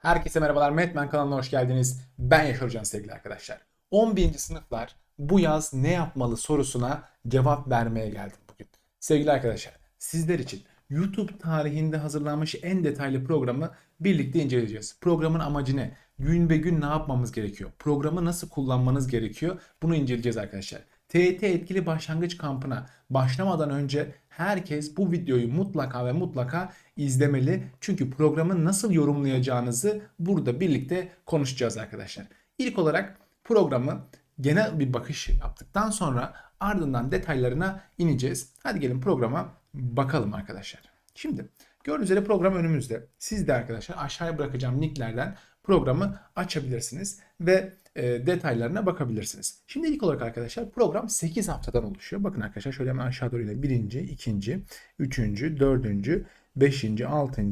Herkese merhabalar. Metmen kanalına hoş geldiniz. Ben Yaşar Hocan sevgili arkadaşlar. 11. sınıflar bu yaz ne yapmalı sorusuna cevap vermeye geldim bugün. Sevgili arkadaşlar sizler için YouTube tarihinde hazırlanmış en detaylı programı birlikte inceleyeceğiz. Programın amacı ne? Gün be gün ne yapmamız gerekiyor? Programı nasıl kullanmanız gerekiyor? Bunu inceleyeceğiz arkadaşlar. TET etkili başlangıç kampına başlamadan önce herkes bu videoyu mutlaka ve mutlaka izlemeli. Çünkü programı nasıl yorumlayacağınızı burada birlikte konuşacağız arkadaşlar. İlk olarak programı genel bir bakış yaptıktan sonra ardından detaylarına ineceğiz. Hadi gelin programa bakalım arkadaşlar. Şimdi gördüğünüz üzere program önümüzde. Siz de arkadaşlar aşağıya bırakacağım linklerden programı açabilirsiniz ve e, detaylarına bakabilirsiniz. Şimdi ilk olarak arkadaşlar program 8 haftadan oluşuyor. Bakın arkadaşlar şöyle hemen aşağı doğru yine 1. 2. 3. 4. 5. 6.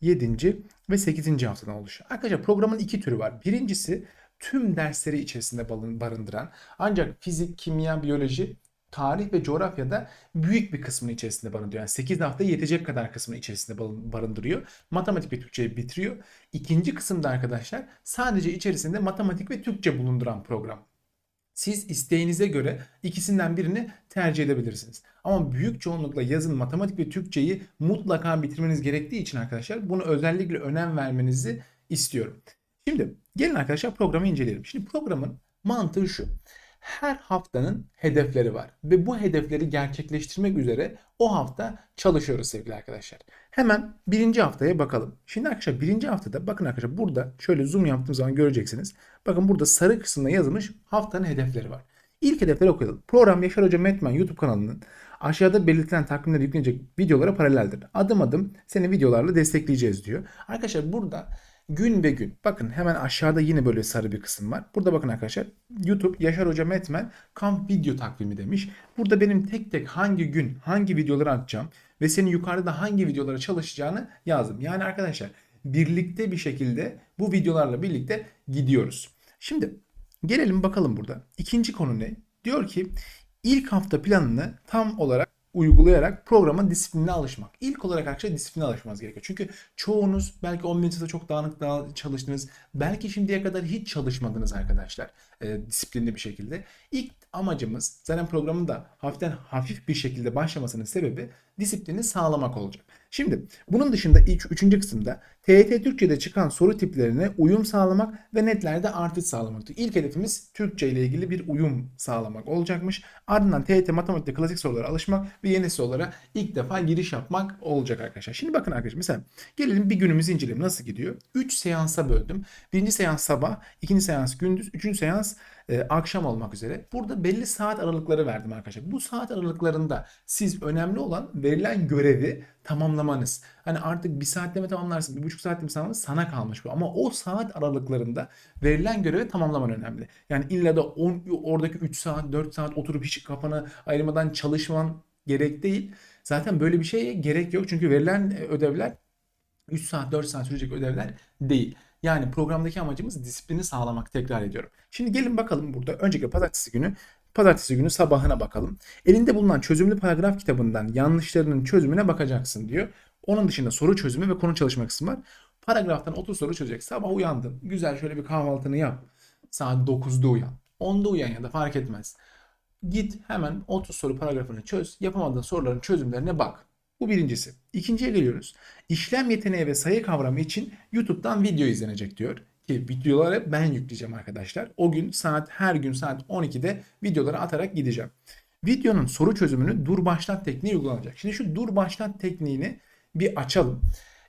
7. ve 8. haftadan oluşuyor. Arkadaşlar programın iki türü var. Birincisi tüm dersleri içerisinde barındıran ancak fizik, kimya, biyoloji tarih ve coğrafyada büyük bir kısmını içerisinde barındırıyor. Yani 8 hafta yetecek kadar kısmını içerisinde barındırıyor. Matematik ve Türkçeyi bitiriyor. İkinci kısımda arkadaşlar sadece içerisinde matematik ve Türkçe bulunduran program. Siz isteğinize göre ikisinden birini tercih edebilirsiniz. Ama büyük çoğunlukla yazın matematik ve Türkçeyi mutlaka bitirmeniz gerektiği için arkadaşlar bunu özellikle önem vermenizi istiyorum. Şimdi gelin arkadaşlar programı inceleyelim. Şimdi programın mantığı şu her haftanın hedefleri var ve bu hedefleri gerçekleştirmek üzere o hafta çalışıyoruz sevgili arkadaşlar. Hemen birinci haftaya bakalım. Şimdi arkadaşlar birinci haftada bakın arkadaşlar burada şöyle zoom yaptığım zaman göreceksiniz. Bakın burada sarı kısımda yazılmış haftanın hedefleri var. İlk hedefleri okuyalım. Program Yaşar Hoca Metmen YouTube kanalının aşağıda belirtilen takvimleri yüklenecek videolara paraleldir. Adım adım seni videolarla destekleyeceğiz diyor. Arkadaşlar burada gün ve gün. Bakın hemen aşağıda yine böyle sarı bir kısım var. Burada bakın arkadaşlar YouTube Yaşar Hoca Metmen kamp video takvimi demiş. Burada benim tek tek hangi gün hangi videoları atacağım ve senin yukarıda hangi videolara çalışacağını yazdım. Yani arkadaşlar birlikte bir şekilde bu videolarla birlikte gidiyoruz. Şimdi gelelim bakalım burada. İkinci konu ne? Diyor ki ilk hafta planını tam olarak uygulayarak programın disiplinine alışmak. İlk olarak arkadaşlar disipline alışmanız gerekiyor. Çünkü çoğunuz belki 11. sınıfta çok dağınık dağınık çalıştınız. Belki şimdiye kadar hiç çalışmadınız arkadaşlar. E, disiplinli bir şekilde. İlk amacımız zaten programın da hafiften hafif bir şekilde başlamasının sebebi disiplini sağlamak olacak. Şimdi bunun dışında ilk üçüncü kısımda TYT Türkçe'de çıkan soru tiplerine uyum sağlamak ve netlerde artış sağlamaktır. İlk hedefimiz Türkçe ile ilgili bir uyum sağlamak olacakmış. Ardından TYT matematikte klasik sorulara alışmak ve yeni sorulara ilk defa giriş yapmak olacak arkadaşlar. Şimdi bakın arkadaşlar mesela gelelim bir günümüzü inceleyelim. Nasıl gidiyor? 3 seansa böldüm. Birinci seans sabah, ikinci seans gündüz, üçüncü seans e, akşam olmak üzere. Burada belli saat aralıkları verdim arkadaşlar. Bu saat aralıklarında siz önemli olan verilen görevi tamamlamanız. Hani artık bir saatte mi tamamlarsın, bir buçuk saatte mi tamamlarsın sana kalmış bu. Ama o saat aralıklarında verilen görevi tamamlaman önemli. Yani illa da on, oradaki 3 saat, 4 saat oturup hiç kafanı ayırmadan çalışman gerek değil. Zaten böyle bir şeye gerek yok. Çünkü verilen ödevler 3 saat 4 saat sürecek ödevler değil. Yani programdaki amacımız disiplini sağlamak tekrar ediyorum. Şimdi gelin bakalım burada önceki pazartesi günü Pazartesi günü sabahına bakalım. Elinde bulunan çözümlü paragraf kitabından yanlışlarının çözümüne bakacaksın diyor. Onun dışında soru çözümü ve konu çalışma kısmı var. Paragraftan 30 soru çözecek. Sabah uyandın. Güzel şöyle bir kahvaltını yap. Saat 9'da uyan. 10'da uyan ya da fark etmez. Git hemen 30 soru paragrafını çöz. Yapamadığın soruların çözümlerine bak. Bu birincisi. İkinciye geliyoruz. İşlem yeteneği ve sayı kavramı için YouTube'dan video izlenecek diyor. Ki videoları ben yükleyeceğim arkadaşlar. O gün saat her gün saat 12'de videoları atarak gideceğim. Videonun soru çözümünü dur başlat tekniği uygulanacak. Şimdi şu dur başlat tekniğini bir açalım.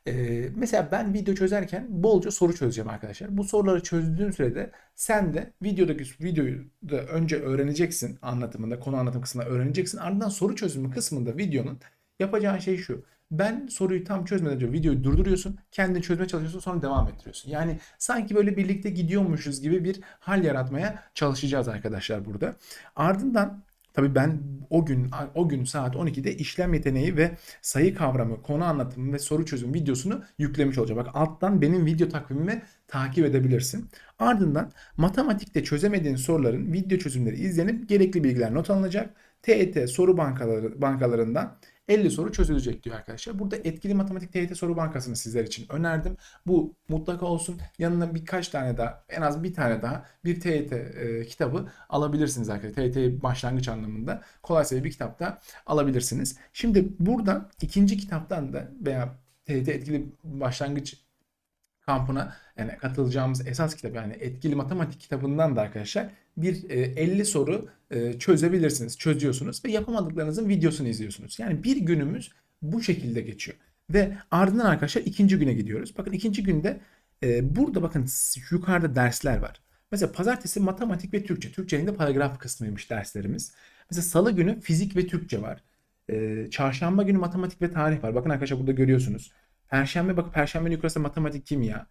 Ee, mesela ben video çözerken bolca soru çözeceğim arkadaşlar. Bu soruları çözdüğün sürede sen de videodaki videoyu da önce öğreneceksin anlatımında, konu anlatım kısmında öğreneceksin. Ardından soru çözümü kısmında videonun yapacağın şey şu. Ben soruyu tam çözmeden önce videoyu durduruyorsun. Kendini çözmeye çalışıyorsun sonra devam ettiriyorsun. Yani sanki böyle birlikte gidiyormuşuz gibi bir hal yaratmaya çalışacağız arkadaşlar burada. Ardından Tabii ben o gün o gün saat 12'de işlem yeteneği ve sayı kavramı, konu anlatımı ve soru çözüm videosunu yüklemiş olacağım. Bak alttan benim video takvimimi takip edebilirsin. Ardından matematikte çözemediğin soruların video çözümleri izlenip gerekli bilgiler not alınacak. TET soru bankaları bankalarından 50 soru çözülecek diyor arkadaşlar. Burada etkili matematik TYT soru bankasını sizler için önerdim. Bu mutlaka olsun. Yanına birkaç tane daha en az bir tane daha bir TYT e, kitabı alabilirsiniz arkadaşlar. TYT başlangıç anlamında kolay sayı bir kitap da alabilirsiniz. Şimdi burada ikinci kitaptan da veya TYT etkili başlangıç kampına yani katılacağımız esas kitap yani etkili matematik kitabından da arkadaşlar bir e, 50 soru e, çözebilirsiniz. Çözüyorsunuz ve yapamadıklarınızın videosunu izliyorsunuz. Yani bir günümüz bu şekilde geçiyor. Ve ardından arkadaşlar ikinci güne gidiyoruz. Bakın ikinci günde e, burada bakın yukarıda dersler var. Mesela pazartesi matematik ve Türkçe. Türkçenin de paragraf kısmıymış derslerimiz. Mesela salı günü fizik ve Türkçe var. E, çarşamba günü matematik ve tarih var. Bakın arkadaşlar burada görüyorsunuz. Perşembe bak Perşembe yukarısı matematik kimya.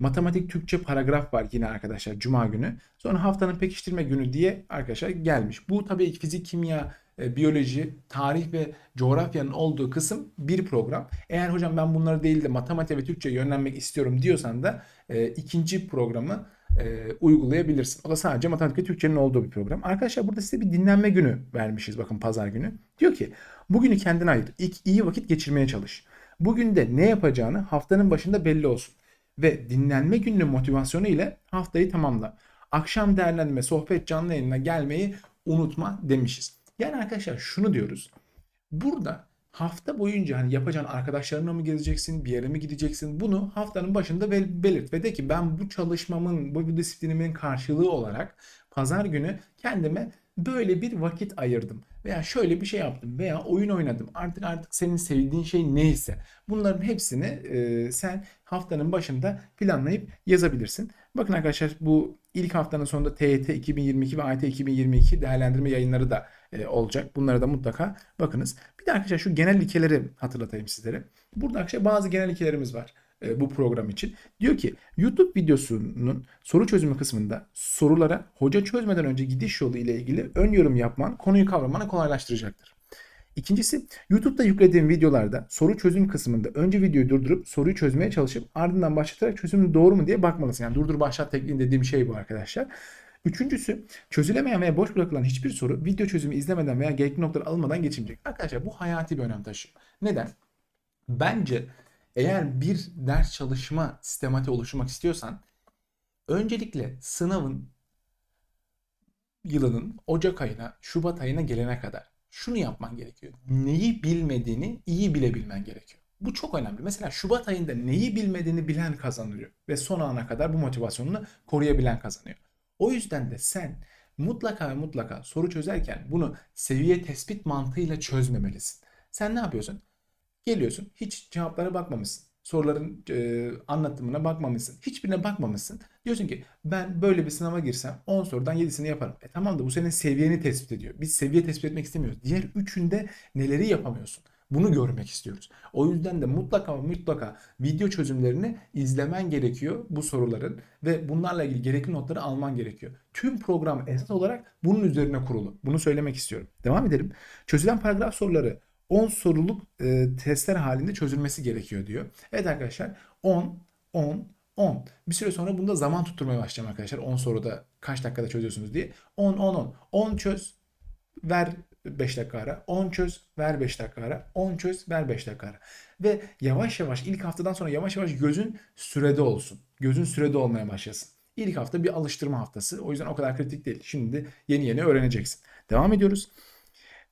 Matematik Türkçe paragraf var yine arkadaşlar Cuma günü. Sonra haftanın pekiştirme günü diye arkadaşlar gelmiş. Bu tabii fizik, kimya, e, biyoloji, tarih ve coğrafyanın olduğu kısım bir program. Eğer hocam ben bunları değil de matematik ve Türkçe yönlenmek istiyorum diyorsan da e, ikinci programı e, uygulayabilirsin. O da sadece matematik ve Türkçenin olduğu bir program. Arkadaşlar burada size bir dinlenme günü vermişiz bakın pazar günü. Diyor ki bugünü kendine ayır. İlk iyi vakit geçirmeye çalış. Bugün de ne yapacağını haftanın başında belli olsun. Ve dinlenme gününün motivasyonu ile haftayı tamamla. Akşam değerlendirme, sohbet canlı yayınına gelmeyi unutma demişiz. Yani arkadaşlar şunu diyoruz. Burada hafta boyunca hani yapacağın arkadaşlarına mı gezeceksin, bir yere mi gideceksin? Bunu haftanın başında bel- belirt ve de ki ben bu çalışmamın, bu disiplinimin karşılığı olarak pazar günü kendime böyle bir vakit ayırdım veya şöyle bir şey yaptım veya oyun oynadım. Artık artık senin sevdiğin şey neyse bunların hepsini e, sen haftanın başında planlayıp yazabilirsin. Bakın arkadaşlar bu ilk haftanın sonunda TYT 2022 ve AYT 2022 değerlendirme yayınları da e, olacak. Bunlara da mutlaka bakınız. Bir de arkadaşlar şu genel ilkeleri hatırlatayım sizlere. Burada arkadaşlar bazı genel ilkelerimiz var e, bu program için. Diyor ki YouTube videosunun soru çözümü kısmında sorulara hoca çözmeden önce gidiş yolu ile ilgili ön yorum yapman konuyu kavramanı kolaylaştıracaktır. İkincisi YouTube'da yüklediğim videolarda soru çözüm kısmında önce videoyu durdurup soruyu çözmeye çalışıp ardından başlatarak çözümün doğru mu diye bakmalısın. Yani durdur başlat tekniği dediğim şey bu arkadaşlar. Üçüncüsü çözülemeyen veya boş bırakılan hiçbir soru video çözümü izlemeden veya gerekli noktalar alınmadan geçilmeyecek. Arkadaşlar bu hayati bir önem taşıyor. Neden? Bence eğer bir ders çalışma sistematiği oluşturmak istiyorsan öncelikle sınavın yılının Ocak ayına, Şubat ayına gelene kadar şunu yapman gerekiyor. Neyi bilmediğini iyi bilebilmen gerekiyor. Bu çok önemli. Mesela Şubat ayında neyi bilmediğini bilen kazanıyor ve son ana kadar bu motivasyonunu koruyabilen kazanıyor. O yüzden de sen mutlaka ve mutlaka soru çözerken bunu seviye tespit mantığıyla çözmemelisin. Sen ne yapıyorsun? Geliyorsun hiç cevaplara bakmamışsın. Soruların e, anlatımına bakmamışsın. Hiçbirine bakmamışsın. Diyorsun ki ben böyle bir sınava girsem 10 sorudan 7'sini yaparım. E tamam da bu senin seviyeni tespit ediyor. Biz seviye tespit etmek istemiyoruz. Diğer üçünde neleri yapamıyorsun? Bunu görmek istiyoruz. O yüzden de mutlaka mutlaka video çözümlerini izlemen gerekiyor bu soruların ve bunlarla ilgili gerekli notları alman gerekiyor. Tüm program esas olarak bunun üzerine kurulu. Bunu söylemek istiyorum. Devam edelim. Çözülen paragraf soruları 10 soruluk e, testler halinde çözülmesi gerekiyor diyor. Evet arkadaşlar 10, 10, 10. Bir süre sonra bunda zaman tutturmaya başlayacağım arkadaşlar. 10 soruda kaç dakikada çözüyorsunuz diye. 10, 10, 10. 10 çöz, ver 5 dakika ara. 10 çöz, ver 5 dakika ara. 10 çöz, ver 5 dakika ara. Ve yavaş yavaş ilk haftadan sonra yavaş yavaş gözün sürede olsun. Gözün sürede olmaya başlasın. İlk hafta bir alıştırma haftası. O yüzden o kadar kritik değil. Şimdi yeni yeni öğreneceksin. Devam ediyoruz.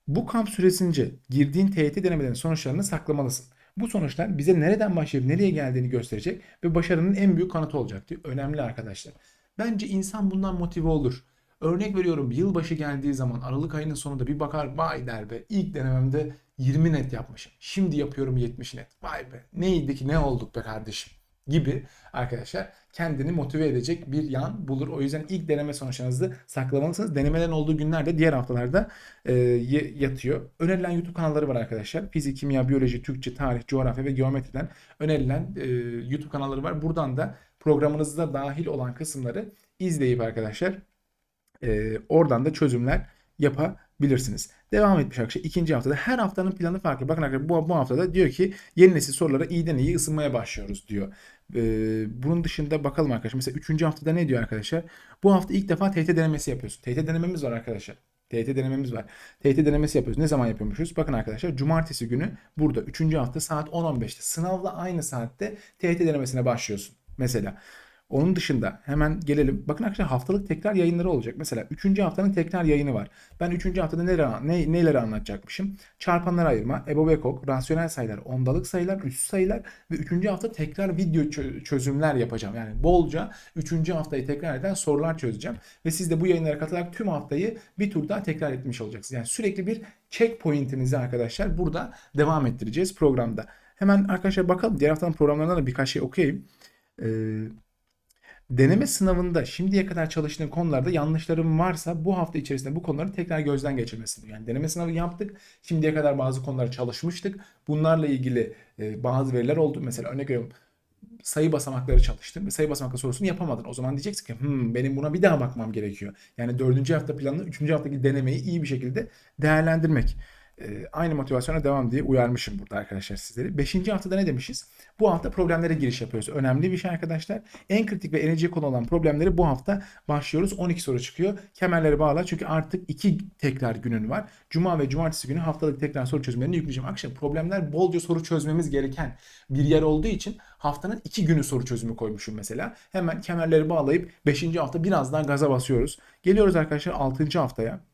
Bu kamp süresince girdiğin TYT denemelerin sonuçlarını saklamalısın. Bu sonuçlar bize nereden başlayıp nereye geldiğini gösterecek ve başarının en büyük kanıtı olacak diyor. Önemli arkadaşlar. Bence insan bundan motive olur. Örnek veriyorum yılbaşı geldiği zaman Aralık ayının sonunda bir bakar vay der be ilk denememde 20 net yapmışım. Şimdi yapıyorum 70 net. Vay be neydi ki ne olduk be kardeşim gibi arkadaşlar kendini motive edecek bir yan bulur. O yüzden ilk deneme sonuçlarınızı saklamalısınız. Denemelerin olduğu günlerde diğer haftalarda e, yatıyor. Önerilen YouTube kanalları var arkadaşlar. Fizik, kimya, biyoloji, Türkçe, tarih, coğrafya ve geometriden önerilen e, YouTube kanalları var. Buradan da programınızda dahil olan kısımları izleyip arkadaşlar e, oradan da çözümler yapabilirsiniz. Devam etmiş arkadaşlar. ikinci haftada her haftanın planı farklı. Bakın arkadaşlar bu, bu haftada diyor ki yeni nesil sorulara iyiden iyi ısınmaya başlıyoruz diyor. Ee, bunun dışında bakalım arkadaşlar. Mesela üçüncü haftada ne diyor arkadaşlar? Bu hafta ilk defa TYT denemesi yapıyorsun. TYT denememiz var arkadaşlar. TYT denememiz var. TYT denemesi yapıyoruz. Ne zaman yapıyormuşuz? Bakın arkadaşlar cumartesi günü burada 3. hafta saat 10.15'te sınavla aynı saatte TYT denemesine başlıyorsun. Mesela onun dışında hemen gelelim. Bakın arkadaşlar haftalık tekrar yayınları olacak. Mesela 3. haftanın tekrar yayını var. Ben 3. haftada neler, ne, neleri anlatacakmışım? Çarpanları ayırma, EBO ve KOK, rasyonel sayılar, ondalık sayılar, üst sayılar ve 3. hafta tekrar video çö- çözümler yapacağım. Yani bolca 3. haftayı tekrar eden sorular çözeceğim. Ve siz de bu yayınlara katılarak tüm haftayı bir tur daha tekrar etmiş olacaksınız. Yani sürekli bir checkpoint'inizi arkadaşlar burada devam ettireceğiz programda. Hemen arkadaşlar bakalım diğer haftanın programlarından da birkaç şey okuyayım. Ee, deneme sınavında şimdiye kadar çalıştığın konularda yanlışlarım varsa bu hafta içerisinde bu konuları tekrar gözden geçirmesini. Yani deneme sınavı yaptık. Şimdiye kadar bazı konuları çalışmıştık. Bunlarla ilgili e, bazı veriler oldu. Mesela örnek veriyorum sayı basamakları çalıştın ve sayı basamakları sorusunu yapamadın. O zaman diyeceksin ki hmm, benim buna bir daha bakmam gerekiyor. Yani dördüncü hafta planını üçüncü haftaki denemeyi iyi bir şekilde değerlendirmek. Ee, aynı motivasyona devam diye uyarmışım burada arkadaşlar sizleri. Beşinci haftada ne demişiz? Bu hafta problemlere giriş yapıyoruz. Önemli bir şey arkadaşlar. En kritik ve enerji konu olan problemleri bu hafta başlıyoruz. 12 soru çıkıyor. Kemerleri bağla çünkü artık iki tekrar günün var. Cuma ve cumartesi günü haftalık tekrar soru çözümlerini yükleyeceğim. Akşam problemler bolca soru çözmemiz gereken bir yer olduğu için haftanın iki günü soru çözümü koymuşum mesela. Hemen kemerleri bağlayıp 5. hafta biraz daha gaza basıyoruz. Geliyoruz arkadaşlar 6. haftaya.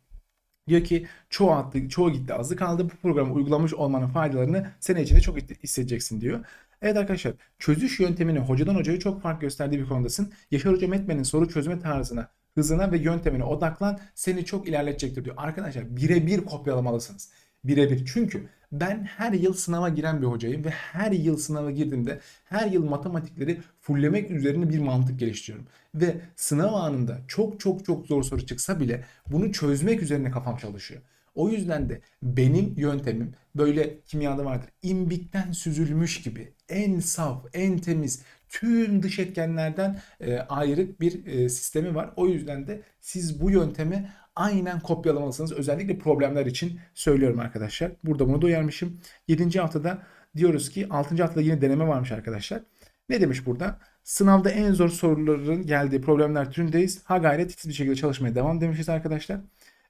Diyor ki çoğu attı, çoğu gitti, azı kaldı. Bu programı uygulamış olmanın faydalarını sene içinde çok hissedeceksin diyor. Evet arkadaşlar çözüş yöntemini hocadan hocaya çok fark gösterdiği bir konudasın. Yaşar Hoca Metmen'in soru çözme tarzına, hızına ve yöntemine odaklan seni çok ilerletecektir diyor. Arkadaşlar birebir kopyalamalısınız. Birebir. Çünkü ben her yıl sınava giren bir hocayım ve her yıl sınava girdiğimde her yıl matematikleri fulllemek üzerine bir mantık geliştiriyorum. Ve sınav anında çok çok çok zor soru çıksa bile bunu çözmek üzerine kafam çalışıyor. O yüzden de benim yöntemim böyle kimyada vardır. İmbikten süzülmüş gibi en saf, en temiz, tüm dış etkenlerden e, ayrık bir e, sistemi var. O yüzden de siz bu yöntemi aynen kopyalamalısınız. Özellikle problemler için söylüyorum arkadaşlar. Burada bunu da uyarmışım. 7. haftada diyoruz ki 6. haftada yine deneme varmış arkadaşlar. Ne demiş burada? Sınavda en zor soruların geldiği problemler türündeyiz. Ha gayret titiz bir şekilde çalışmaya devam demişiz arkadaşlar.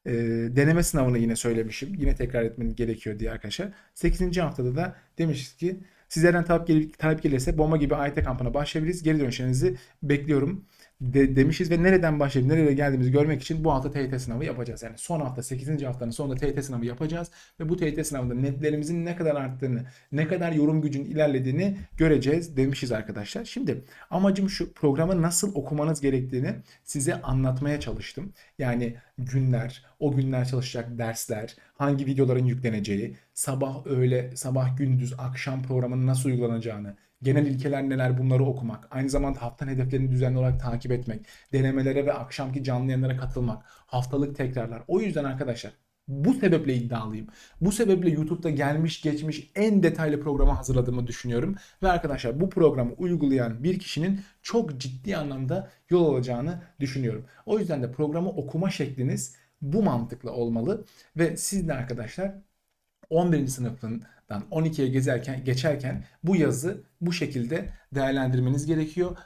Ee, deneme sınavını yine söylemişim. Yine tekrar etmeniz gerekiyor diye arkadaşlar. 8. haftada da demişiz ki sizlerden talep, gel talep gelirse bomba gibi AYT kampına başlayabiliriz. Geri dönüşlerinizi bekliyorum de, demişiz ve nereden başlayıp nereye geldiğimizi görmek için bu hafta TYT sınavı yapacağız. Yani son hafta 8. haftanın sonunda TYT sınavı yapacağız ve bu TYT sınavında netlerimizin ne kadar arttığını, ne kadar yorum gücün ilerlediğini göreceğiz demişiz arkadaşlar. Şimdi amacım şu programı nasıl okumanız gerektiğini size anlatmaya çalıştım. Yani günler, o günler çalışacak dersler, hangi videoların yükleneceği, sabah öğle, sabah gündüz, akşam programının nasıl uygulanacağını, genel ilkeler neler bunları okumak, aynı zamanda haftanın hedeflerini düzenli olarak takip etmek, denemelere ve akşamki canlı yayınlara katılmak, haftalık tekrarlar. O yüzden arkadaşlar bu sebeple iddialıyım. Bu sebeple YouTube'da gelmiş geçmiş en detaylı programı hazırladığımı düşünüyorum. Ve arkadaşlar bu programı uygulayan bir kişinin çok ciddi anlamda yol alacağını düşünüyorum. O yüzden de programı okuma şekliniz bu mantıkla olmalı. Ve siz de arkadaşlar 11. sınıfından 12'ye gezerken geçerken bu yazı bu şekilde değerlendirmeniz gerekiyor.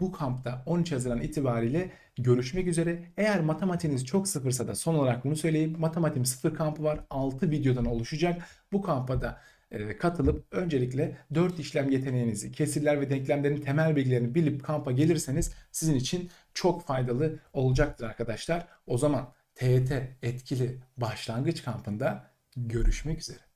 Bu kampta 13 Haziran itibariyle görüşmek üzere. Eğer matematiğiniz çok sıfırsa da son olarak bunu söyleyeyim. Matematiğim sıfır kampı var. 6 videodan oluşacak. Bu kampa da e, katılıp öncelikle 4 işlem yeteneğinizi, kesirler ve denklemlerin temel bilgilerini bilip kampa gelirseniz sizin için çok faydalı olacaktır arkadaşlar. O zaman TET etkili başlangıç kampında görüşmek üzere.